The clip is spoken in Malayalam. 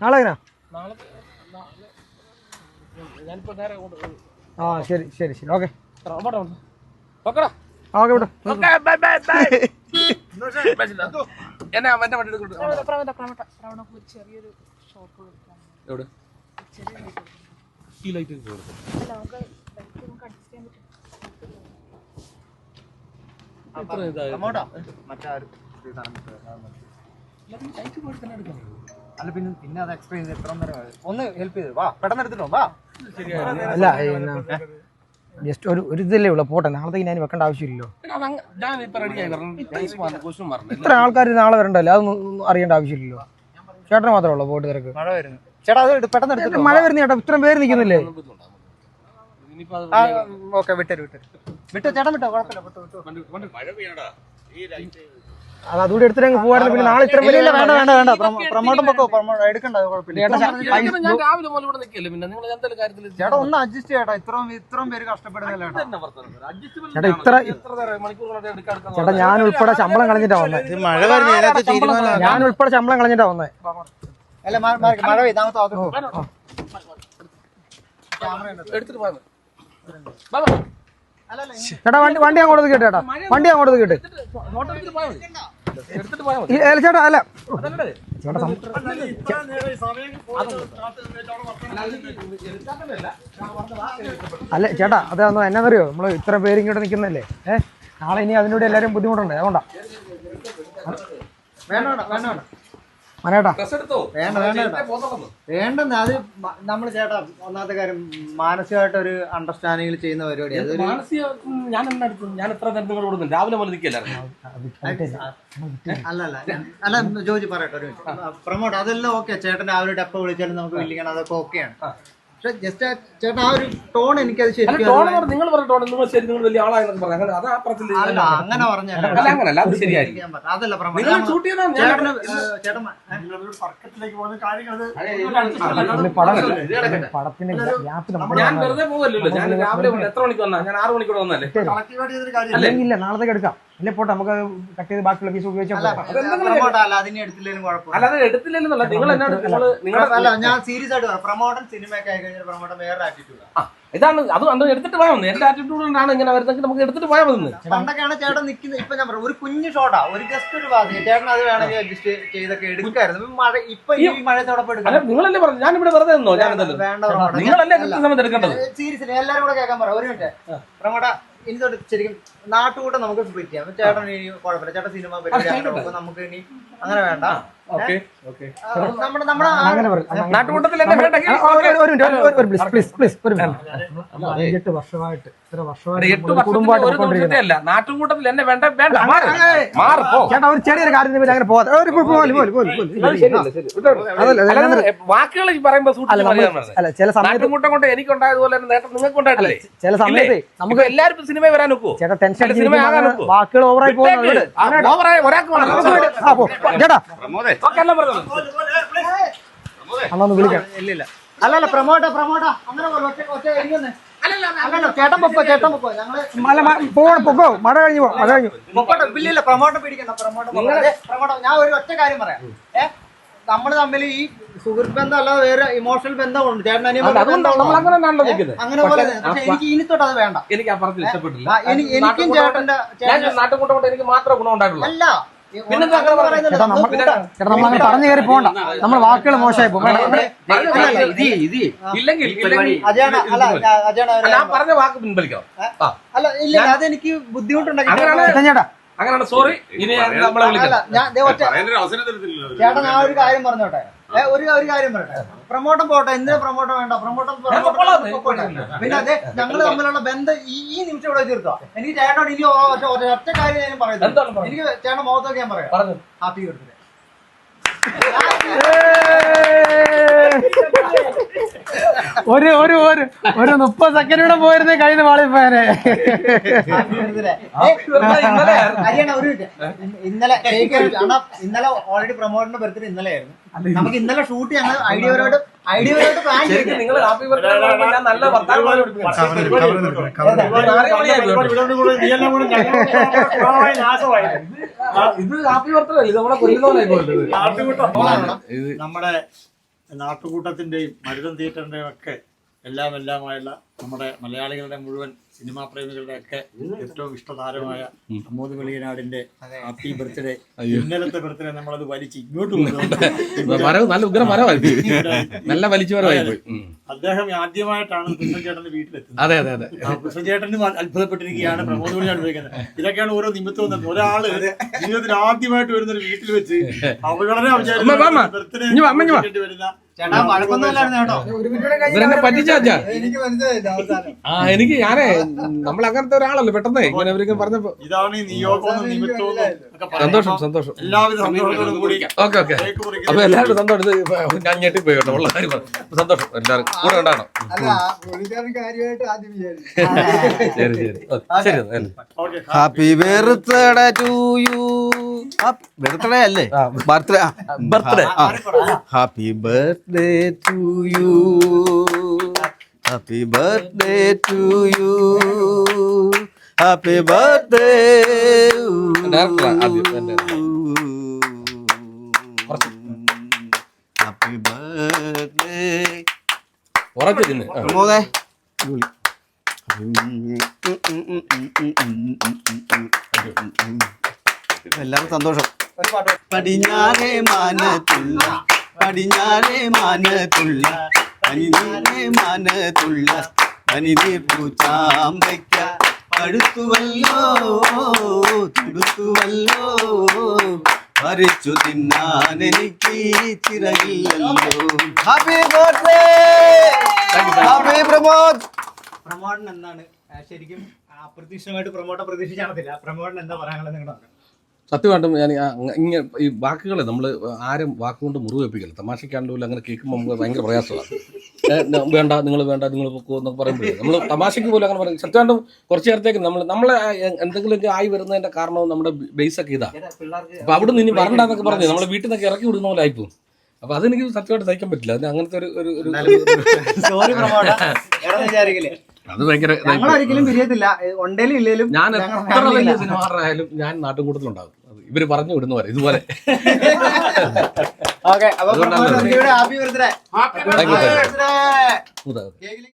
നാളെ അങ്ങോട്ട് ആ ശരി ശരി ശരി. ഓക്കെ. ഓക്കെ വിട്ടോ ഓക്കെ ബൈ ബൈ ബൈ. എന്നെ അവന്റെ വണ്ടി. ചെറിയൊരു എവിടെ ഈ ലൈറ്റ് എത്ര ഇതായി അങ്ങോട്ടാ? അല്ല പിന്നെ പിന്നെ അത് എക്സ്പ്ലെയിൻ ചെയ്ത് എത്ര നേരം? ഒന്ന് ഹെൽപ്പ് ചെയ്ത്. വാ പെട്ടെന്ന് എടുത്തിട്ടോ വാ. അല്ല ജസ്റ്റ് ഒരു ഒരു ഇതല്ലേ ഉള്ളൂ പോട്ടെ. നാളത്തേക്ക് ഞാൻ വെക്കേണ്ട ആവശ്യമില്ലല്ലോ. ഇത്ര ആൾക്കാർ നാളെ വരണ്ടല്ലോ അതൊന്നും അറിയേണ്ട ആവശ്യമില്ലല്ലോ. ചേട്ടന് മാത്രമേ ഉള്ളൂ പോട്ട് തിരക്ക്. മഴ വരുന്നു. ചേട്ടാ അത് പെട്ടെന്ന് എടുത്തിട്ടോ? മഴ വരുന്ന ചേട്ടാ ഇത്രയും പേര് നിൽക്കുന്നില്ലേ? ഓക്കെ വിട്ടരു വിട്ടരു. വിട്ടോ ചേട്ടൻ വിട്ടോ കുഴപ്പമില്ല വിട്ടോ വിട്ടോ. മഴ വണ്ടി അത് അതുകൂടി എടുത്തിട്ട് അങ്ങ് പോവാറില്ല പിന്നെ നാളെ ഇത്രയും വലിയ വേണ്ട വേണ്ട വേണ്ട. പ്രൊമോട്ടും പൊക്കോ പ്രൊമോട്ട് എടുക്കണ്ട കുഴപ്പമില്ല. ചേട്ടാ, ചേട്ടാ, ഞാൻ രാവിലെ മുതൽ ഇവിടെ നിൽക്കല്ലേ പിന്നെ? നിങ്ങൾ എന്തെങ്കിലും കാര്യത്തിൽ ചേട്ടാ ഒന്ന് അഡ്ജസ്റ്റ് ചെയ്യട്ടാ. ഇത്രയും ഇത്രയും പേര് കഷ്ടപ്പെടുന്നില്ല ചേട്ടാ? ചേട്ടാ ഇത്ര ചേട്ടാ ഞാൻ ഉൾപ്പെടെ ശമ്പളം കളഞ്ഞിട്ടാ വന്നത് മഴ വരുന്ന ഇതിനകത്ത് ഞാൻ ഉൾപ്പെടെ ശമ്പളം കളഞ്ഞിട്ടാ വന്നത് അല്ല മഴ എടുത്തിട്ട്. ചേട്ടാ വണ്ടി വണ്ടി അങ്ങോട്ട് കേട്ടോ ചേട്ടാ വണ്ടി അങ്ങോട്ട് കേട്ടെ. മതി. അല്ല. ചേട്ടാ അല്ല ചേട്ടാ അത് അല്ല. ചേട്ടാ അതൊന്നും എന്നാന്നറിയോ? നമ്മൾ ഇത്ര പേര് ഇങ്ങോട്ട് നിൽക്കുന്നല്ലേ ഏഹ് നാളെ ഇനി അതിനോട് എല്ലാവരും ബുദ്ധിമുട്ടുണ്ട്? അതുകൊണ്ടാ. വേണ്ട വേണ്ട വേണ്ട. മനേട്ടാ. വേണ്ട, വേണ്ട, വേണ്ട. വേണ്ടെന്ന് അത് നമ്മൾ ചേട്ടാ ഒന്നാമത്തെ കാര്യം മാനസികമായിട്ട് ഒരു അണ്ടർസ്റ്റാൻഡിങ്ങിൽ ചെയ്യുന്ന പരിപാടി ഞാൻ എന്നാ എടുത്തു? ഞാൻ എത്ര നേരം നിങ്ങൾ കൊടുക്കുന്നു രാവിലെ മുതൽ നിൽക്കല്ലായിരുന്നു അല്ല അല്ല അല്ല. ജോജി പറയട്ടെ ഒരു പ്രമോട്ട് അതെല്ലാം ഓക്കെ ചേട്ടൻ രാവിലെ ഒരു ഡെപ്പ വിളിച്ചാലും നമുക്ക് വിളിക്കണം. അതൊക്കെ ഓക്കെയാണ് പക്ഷെ ജസ്റ്റ് ചേട്ടാ ആ ഒരു ടോൺ എനിക്കത് ശരിക്കും ടോൺ നിങ്ങൾ പറഞ്ഞ ടോൺ നിങ്ങൾ ശരി നിങ്ങൾ വലിയ ആളായെന്നൊക്കെ പറഞ്ഞു അങ്ങനെ അതാ പറച്ചില്ല അല്ല അങ്ങനെ പറഞ്ഞല്ല അല്ല അങ്ങനല്ല അത് ശരിയായിരിക്കും. ഞാൻ. അതല്ല നിങ്ങൾ ഷൂട്ട് ചേട്ടന് ചേട്ടൻ വെറുതെ പോവല്ലോ ഞാൻ രാവിലെ. എത്ര മണിക്ക് വന്നാ? ഞാൻ ആറ് മണിക്കൂടെ വന്നല്ലേ ഇല്ല നാളത്തേക്ക് എടുക്കാം. ഇല്ല പോട്ടെ നമുക്ക് കട്ട് ചെയ്ത് ബാക്കിയുള്ള പീസ് ഉപയോഗിച്ചാൽ അല്ലാതെ എടുത്തില്ലെന്നല്ല നിങ്ങൾ എന്നോട് നിങ്ങൾ നിങ്ങളുടെ ഞാൻ സീരിയസ് ആയിട്ട് പറയാം. പ്രമോട്ടൻ സിനിമയൊക്കെ ആയി കഴിഞ്ഞാൽ പ്രമോട്ടൻ വേറെ ആറ്റിറ്റ്യൂഡ് ഇതാണ് അത് അന്ന് എടുത്തിട്ട് പോയാൽ മതി. എന്റെ ആറ്റിറ്റ്യൂഡ് കൊണ്ടാണ് ഇങ്ങനെ വരുന്നെങ്കിൽ നമുക്ക് എടുത്തിട്ട് പോയാൽ മതി പണ്ടൊക്കെയാണ് ചേട്ടൻ നിൽക്കുന്നത് ഇപ്പൊ ഞാൻ പറയാം ഒരു കുഞ്ഞു ഷോട്ടാ ഒരു ജസ്റ്റ് ഒരു ഭാഗം. ചേട്ടൻ അത് വേണമെങ്കിൽ അഡ്ജസ്റ്റ് ചെയ്തൊക്കെ എടുക്കായിരുന്നു. ഇപ്പൊ മഴ ഇപ്പൊ ഈ മഴയത്തോടൊപ്പം അല്ല എടുക്കാം. നിങ്ങളല്ലേ പറഞ്ഞു ഞാൻ ഇവിടെ വെറുതെ നിന്നോ? ഞാൻ നിങ്ങളല്ലേ എടുക്കേണ്ടത്? സീരിയസ്ലി എല്ലാരും കൂടെ കേൾക്കാൻ പറ. ഒരു മിനിറ്റ്. പ്രമോട്ട ഇനി തൊട്ട് ശരിക്കും നാട്ടുകൂട്ടം നമുക്ക് സ്പ്ലിറ്റ് ചെയ്യാം. ചേട്ടൻ ഇനി കുഴപ്പമില്ല. ചേട്ടൻ സിനിമ പരിപാടി നമുക്ക് ഇനി അങ്ങനെ വേണ്ട. നമ്മുടെ നമ്മുടെ നാട്ടുകൂട്ടത്തിൽ എന്നെ വേണ്ടെങ്കിൽ ഒരു ഒരു മിനിറ്റ് ഒരു- ഒരു പ്ലീസ് പ്ലീസ് പ്ലീസ് ഒരു മിനിറ്റ്. അഞ്ചെട്ട് വർഷമായിട്ട് ഇത്ര വർഷമായിട്ട് അല്ല നാട്ടുകൂട്ടത്തിൽ എന്നെ വേണ്ട വേണ്ട ചേട്ടാ ഒരു ചെറിയൊരു കാര്യത്തിന് അങ്ങനെ പോകാതെ വാക്കുകൾ പറയുമ്പോ അല്ല ചില സമയത്ത് നാട്ടുകൂട്ടം കൊണ്ട് എനിക്കുണ്ടായതുപോലെ തന്നെ നേട്ടം നിങ്ങൾക്ക് ഉണ്ടായിട്ടില്ലേ ചില സമയത്ത് നമുക്ക് എല്ലാവർക്കും സിനിമ വരാൻ നോക്കൂ ചേട്ടാ ടെൻഷൻ സിനിമ വാക്കുകൾ ഓവറായി പോകുന്നത് ഒരാൾക്ക്. ചേട്ടാ വിളിക്കാം. പ്രമോട്ട പ്രമോട്ട ഇരിക്കുന്നേ അല്ലല്ല പൊക്കോ. മഴ കഴിഞ്ഞു പോ മഴ കഴിഞ്ഞു ഇല്ലില്ല പ്രമോട്ടം പിടിക്കണ്ട പ്രമോട്ടം പ്രമോട്ടം ഞാൻ ഒരു ഒറ്റ കാര്യം പറയാം. നമ്മൾ തമ്മിൽ ഈ സുഹൃത്ത് ബന്ധം അല്ലാതെ വേറെ ഇമോഷണൽ ബന്ധമുണ്ട് ചേട്ടൻ അങ്ങനെ പോലെ പക്ഷെ എനിക്ക് ഇനി തൊട്ട് അത് വേണ്ട. എനിക്ക് എനിക്കും ചേട്ടന്റെ ഞാൻ നാട്ടുകൂട്ടം എനിക്ക് മാത്രമേ ഗുണം ഉണ്ടായിട്ടുള്ളൂ അല്ല. ചേട്ടാ നമ്മൾ. ചേട്ടാ നമ്മൾ അങ്ങനെ പറഞ്ഞു കയറി പോകണ്ട നമ്മൾ വാക്കുകൾ മോശമായി പോകും. പറഞ്ഞ വാക്ക് പിൻവലിക്കണം ആ അല്ല ഇല്ല അതെനിക്ക് ബുദ്ധിമുട്ടുണ്ടാക്കി അങ്ങനെയാണ് ചേട്ടാ, ചേട്ടാ അങ്ങനെയാണ് സോറി ഇനി നമ്മളെ വിളിക്കാം. ചേട്ടൻ ആ ഒരു കാര്യം പറഞ്ഞോട്ടെ. ഒരു ഒരു കാര്യം പറയട്ടെ. പ്രമോട്ടം പോട്ടെ എന്തിനാ പ്രമോട്ടം വേണ്ട? പ്രമോട്ടം. പിന്നെ അതെ ഞങ്ങൾ തമ്മിലുള്ള ബന്ധം ഈ നിമിഷം ഇവിടെ തീർക്കാം എനിക്ക് ചേട്ടനോട് ഇനി ഒറ്റ ഒറ്റ കാര്യം ഞാൻ പറയുന്നത്? എനിക്ക് ചേട്ടൻ മുഖത്തൊക്കെ ഞാൻ പറയാം. ഹാപ്പി ബർത്ത്ഡേ ഒരു ഒരു ഒരു ഒരു മുപ്പത് സെക്കൻഡ് കൂടെ പോയിരുന്നേ കഴിഞ്ഞ വാളി പോയാനെ ഇന്നലെ ഒരു മിനിറ്റ് ഇന്ന- ഇന്നലെ ഓൾറെഡി പ്രൊമോട്ടറിന്റെ ബർത്ത്ഡേ ഇന്നലെ ആയിരുന്നു. നമുക്ക് ഇന്നലെ ഷൂട്ട് ഞങ്ങൾ ഐഡിയവരോട് ഐഡിയവരോട് പ്ലാൻ ശരിക്കും ചെയ്തു. നിങ്ങൾ ഹാപ്പി ബർത്ത്ഡേ ഞാൻ നല്ല പറഞ്ഞു ഇത് ഹാപ്പി ബർത്ത്ഡേ ഇത് നമ്മുടെ നമ്മുടെ നാട്ടുകൂട്ടത്തിന്റെയും മരുതം തിയേറ്ററിന്റെയും ഒക്കെ എല്ലാം എല്ലാമായുള്ള നമ്മുടെ മലയാളികളുടെ മുഴുവൻ സിനിമാ പ്രേമികളുടെ ഒക്കെ ഏറ്റവും ഇഷ്ടതാരമായ പ്രമോദ് വെളിയനാടിന്റെ ഹാപ്പി ബർത്ത്ഡേ ഇന്നലത്തെ ബർത്ത്ഡേ നമ്മളത് വലിച്ച് ഇങ്ങോട്ട് കൊണ്ടുവന്നു. നല്ല ഉഗ്ര മരമായി നല്ല വലിച്ചു വരവായി പോയി. അദ്ദേഹം ആദ്യമായിട്ടാണ് കൃഷ്ണൻ ചേട്ടന്റെ വീട്ടിലെത്തുന്നത്. അതെ അതെ അതെ. ആ കൃഷ്ണൻ ചേട്ടനും അത്ഭുതപ്പെട്ടിരിക്കുകയാണ്. പ്രമോദ് വെളിയാണ് ഉപയോഗിക്കുന്നത്. ഇതൊക്കെയാണ് ഓരോ നിമിത്തവും തന്നെ. ഒരാൾ ജീവിതത്തിൽ ആദ്യമായിട്ട് വരുന്ന ഒരു വീട്ടിൽ വെച്ച് അപകടനെ അമ്മ, വാ, അമ്മ. ഇഞ്ഞ് വാ, അമ്മ, ഇഞ്ഞ് വാ. വരുന്ന ചേട്ടാ വഴക്കൊന്നുമില്ലായിരുന്നു കേട്ടോ. ഇവരെന്നെ പറ്റിച്ചാച്ചാ എനിക്ക് മനസ്സിലായില്ല അവസാനം. ആ എനിക്ക് ഞാനേ നമ്മൾ അങ്ങനത്തെ ഒരാളല്ലേ പെട്ടെന്ന്? ഇങ്ങനെ ഇവരൊക്കെ പറഞ്ഞപ്പോ ഇതാണ് ഈ നിയോഗവും നിമിത്തവും ഒക്കെ പറയുമ്പോൾ സന്തോഷം സന്തോഷം. എല്ലാവിധ സന്തോഷത്തോടും കൂടി ഓക്കെ ഓക്കെ. കേക്ക് മുറിക്കുന്ന അപ്പൊ എല്ലാവരും സന്തോഷം ഇത് ഞാൻ ഞെട്ടിപ്പോയി കേട്ടോ. ഉള്ള കാര്യം പറഞ്ഞു. സന്തോഷം. എല്ലാവരും കൂടെ ഉണ്ടാണോ അല്ല പുള്ളിക്കാരൻ കാര്യമായിട്ട് ആദ്യം വിചാരിച്ചു. ശരി ശരി. ഓക്കേ, ശരി അല്ലേ happy birthday to you birthday അല്ലേ birthday birthday happy birthday to you happy birthday to you happy birthday happy birthday ഉറച്ചു തിന്ന്. പ്രമോദേ എല്ലാവർക്കും സന്തോഷം. പടിഞ്ഞാറേ മാനത്തുള്ള പടിഞ്ഞാറേ മാനത്തുള്ള പനിനീരേ മാനത്തുള്ള പനിനീർ പൂച്ചാമ്പയ്ക്ക പഴുത്തുവല്ലോ തുടുത്തുവല്ലോ മറിച്ചു തിന്നാൻ എനിക്ക് ചിറകില്ലല്ലോ. Happy birthday! ഹാപ്പി പ്രമോദ്! പ്രമോദൻ എന്താണ് ശരിക്കും അപ്രതീക്ഷിതമായിട്ട് പ്രമോട്ട പ്രതീക്ഷിച്ചാണത്തില്ല പ്രമോദൻ എന്താ പറയാനുള്ളത് നിങ്ങളുടെ സത്യമായിട്ടും ഞാൻ ഇങ്ങനെ ഈ വാക്കുകളെ നമ്മൾ ആരും വാക്കുകൊണ്ട് മുറിവേപ്പിക്കില്ല പോലും അങ്ങനെ കേൾക്കുമ്പോൾ നമുക്ക് ഭയങ്കര പ്രയാസമാണ്. വേണ്ട നിങ്ങൾ വേണ്ട നിങ്ങൾ പൊക്കോ എന്നൊക്കെ പറയുമ്പോഴേ നമ്മൾ തമാശയ്ക്ക് പോലും അങ്ങനെ പറയും. സത്യമായിട്ടും കുറച്ച് നേരത്തേക്ക് നമ്മൾ നമ്മളെ എന്തെങ്കിലുമൊക്കെ ആയി വരുന്നതിന്റെ കാരണവും നമ്മുടെ ബേസൊക്കെ ഒക്കെ ഇതാ പിള്ളേർക്ക് അപ്പൊ അവിടെ നിന്ന് ഇനി വരണ്ടെന്നൊക്കെ പറഞ്ഞു നമ്മളെ വീട്ടിൽ നിന്നൊക്കെ ഇറക്കി വിടുന്ന പോലെ ആയിപ്പോകും അപ്പൊ അതെനിക്ക് സത്യമായിട്ട് സഹിക്കാൻ പറ്റില്ല. അതിന് അങ്ങനത്തെ ഒരു ഒരു അത് ഭയങ്കര ഞങ്ങൾ ഇതായിപ്പോയി. ഒരിക്കലും പിരിയത്തില്ല ഉണ്ടേലും ഇല്ലേലും ഞാൻ എത്ര വലിയ സിനിമ സിനിമാറായാലും ഞാൻ നാട്ടും കൂട്ടത്തിലുണ്ടാകും ഇവർ പറഞ്ഞു വിടുന്നു പറയും ഇതുപോലെ. ഓക്കെ അതുകൊണ്ടാണ് ഹാപ്പി ബർത്ത്ഡേ you. ബർത്ത്ഡേ